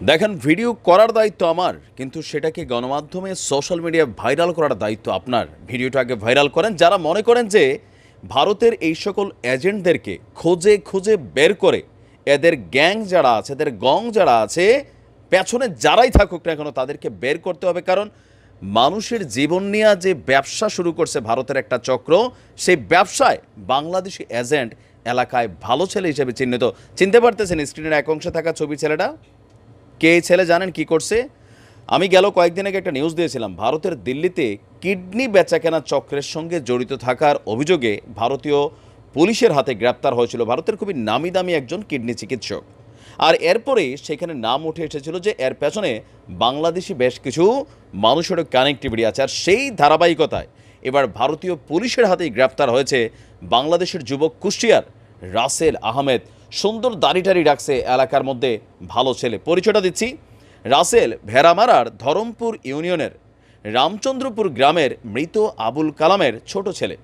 দেখেন, ভিডিও করার দায়িত্ব আমার, কিন্তু সেটাকে গণমাধ্যমে সোশ্যাল মিডিয়ায় ভাইরাল করার দায়িত্ব আপনার। ভিডিওটা আগে ভাইরাল করেন, যারা মনে করেন যে ভারতের এই সকল এজেন্টদেরকে খোঁজে খুঁজে বের করে, এদের গ্যাং যারা আছে, এদের গং যারা আছে, পেছনে যারাই থাকুক না কেন, তাদেরকে বের করতে হবে। কারণ মানুষের জীবন নিয়ে যে ব্যবসা শুরু করছে ভারতের একটা চক্র, সেই ব্যবসায় বাংলাদেশি এজেন্ট এলাকায় ভালো ছেলে হিসেবে চিহ্নিত। চিনতে পারতেছেন স্ক্রিনের এক অংশে থাকা ছবি ছেলেটা? কে ছেলে জানেন কি করছে? আমি গেল কয়েকদিন আগে একটা নিউজ দিয়েছিলাম, ভারতের দিল্লিতে কিডনি বেচাকেনা চক্রের সঙ্গে জড়িত থাকার অভিযোগে ভারতীয় পুলিশের হাতে গ্রেপ্তার হয়েছিল ভারতের খুবই নামি দামি একজন কিডনি চিকিৎসক। আর এরপরে সেখানে নাম উঠে এসেছিল যে এর পেছনে বাংলাদেশি বেশ কিছু মানুষের কানেক্টিভিটি আছে। আর সেই ধারাবাহিকতায় এবার ভারতীয় পুলিশের হাতেই গ্রেপ্তার হয়েছে বাংলাদেশের যুবক কুষ্টিয়ার রাসেল আহমেদ। সুন্দর দাড়িটারি রাখছে এলাকার মধ্যে ভালো ছেলে। পরিচয়টা দিচ্ছি। রাসেল ভেড়ামারার ধরমপুর ইউনিয়নের রামচন্দ্রপুর গ্রামের মৃত আবুল কালামের ছোট ছেলে।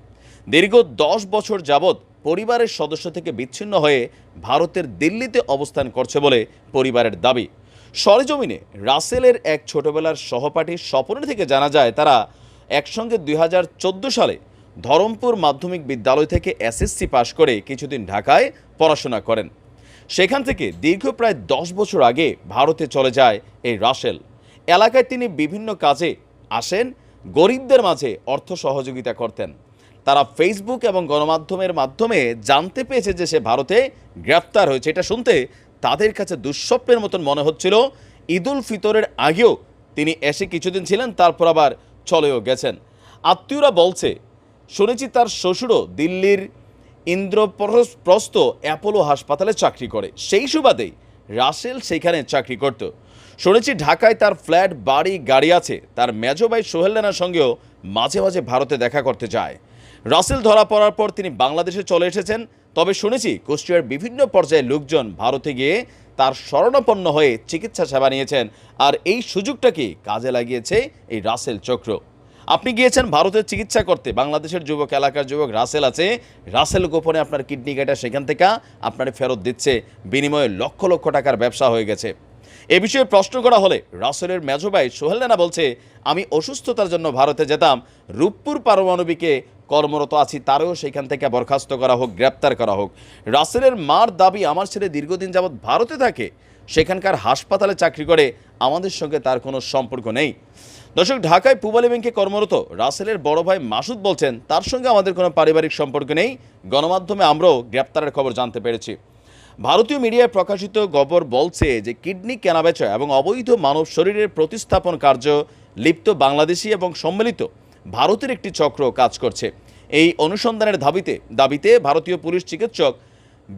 দীর্ঘ দশ বছর যাবৎ পরিবারের সদস্য থেকে বিচ্ছিন্ন হয়ে ভারতের দিল্লিতে অবস্থান করছে বলে পরিবারের দাবি। সরেজমিনে রাসেলের এক ছোটবেলার সহপাঠী স্বপনের থেকে জানা যায়, তারা একসঙ্গে দুই হাজার চোদ্দ সালে ধরমপুর মাধ্যমিক বিদ্যালয় থেকে এসএসসি পাশ করে কিছুদিন ঢাকায় পড়াশোনা করেন। সেখান থেকে দীর্ঘ প্রায় দশ বছর আগে ভারতে চলে যায় এই রাসেল। এলাকায় তিনি বিভিন্ন কাজে আসেন, গরিবদের মাঝে অর্থ সহযোগিতা করতেন। তারা ফেসবুক এবং গণমাধ্যমের মাধ্যমে জানতে পেরেছে যে সে ভারতে গ্রেপ্তার হয়েছে। এটা শুনতে তাদের কাছে দুঃস্বপ্নের মতন মনে হচ্ছিল। ঈদুল ফিতরের আগেও তিনি এসে কিছুদিন ছিলেন, তারপর আবার চলেও গেছেন। আত্মীয়রা বলছে শুনেছি তার শ্বশুরও দিল্লির ইন্দ্রপ্রস্থ অ্যাপোলো হাসপাতালে চাকরি করে। সেই সুবাদেই রাসেল সেইখানে চাকরি করত। শুনেছি ঢাকায় তার ফ্ল্যাট, বাড়ি, গাড়ি আছে। তার মেজো ভাই সোহেল রানার সঙ্গেও মাঝে মাঝে ভারতে দেখা করতে যায়। রাসেল ধরা পড়ার পর তিনি বাংলাদেশে চলে এসেছেন। তবে শুনেছি কুষ্টিয়ার বিভিন্ন পর্যায়ে লোকজন ভারতে গিয়ে তার শরণাপন্ন হয়ে চিকিৎসা সেবা নিয়েছেন। আর এই সুযোগটাকে কাজে লাগিয়েছে এই রাসেল চক্র? আপনি গিয়েছেন ভারতের চিকিৎসা করতে। বাংলাদেশের যুবক, এলাকার যুবক রাসেল আছে। রাসেল গোপনে আপনার কিডনি কাটা সেখান থেকে আপনার ফেরত দিচ্ছে। বিনিময়ে লক্ষ লক্ষ টাকার ব্যবসা হয়ে গেছে। এ বিষয়ে প্রশ্ন করা হলে রাসেলের মেজভাই সোহেল রানা বলছে, আমি অসুস্থতার জন্য ভারতে যেতাম। রূপপুর পারমাণবিকে কর্মরত আছি, তারও সেখান থেকে বরখাস্ত করা হোক, গ্রেপ্তার করা হোক। রাসেলের মার দাবি, আমার ছেলে দীর্ঘদিন যাবৎ ভারতে থাকে। সেখানকার হাসপাতালে চাকরি করে আমাদের সঙ্গে তার কোনো সম্পর্ক নেই। দর্শক, ঢাকায় পুবালি ব্যাংকে কর্মরত রাসেলের বড় ভাই মাসুদ বলছেন, তার সঙ্গে আমাদের কোনো পারিবারিক সম্পর্ক নেই। গণমাধ্যমে আমরাও গ্রেপ্তারের খবর জানতে পেরেছি। ভারতীয় মিডিয়ায় প্রকাশিত গবর বলছে যে, কিডনি কেনাবেচা এবং অবৈধ মানব শরীরের প্রতিস্থাপন কার্য লিপ্ত বাংলাদেশি এবং সম্মিলিত ভারতের একটি চক্র কাজ করছে। এই অনুসন্ধানের দাবিতে দাবিতে ভারতীয় পুলিশ চিকিৎসক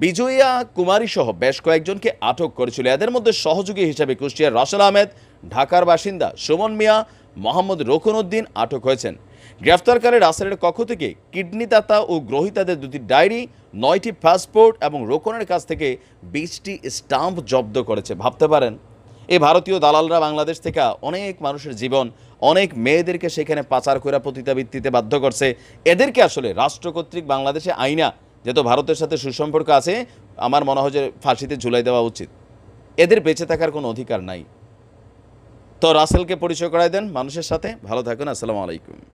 বিজয়া কুমারী সহ বেশ কয়েকজনকে আটক করেছিল। এদের মধ্যে সহযোগী হিসেবে কুষ্টিয়ার রাসেল আহমেদ, ঢাকার বাসিন্দা সুমন মিয়া, মোহাম্মদ রোকনউদ্দিন আটক হয়েছেন। গ্রেফতারকারী রাসেলের কক্ষ থেকে কিডনি দাতা ও গ্রহীতাদের দুটি ডায়েরি, নয়টি পাসপোর্ট এবং রোকনের কাছ থেকে বিশটি স্টাম্প জব্দ করেছে। ভাবতে পারেন এই ভারতীয় দালালরা বাংলাদেশ থেকে অনেক মানুষের জীবন, অনেক মেয়েদেরকে সেখানে পাচার করে পতিতাবৃত্তিতে বাধ্য করছে। এদেরকে আসলে রাষ্ট্র কর্তৃক বাংলাদেশে আইনা যেহেতু ভারতের সাথে সুসম্পর্ক আছে, আমার মনে হয় যে ফাঁসিতে ঝুলাই দেওয়া উচিত। এদের বেঁচে থাকার কোনো অধিকার নাই। তো রাসেলকে পরিচয় করাই দেন মানুষের সাথে। ভালো থাকুন, আসসালামু আলাইকুম।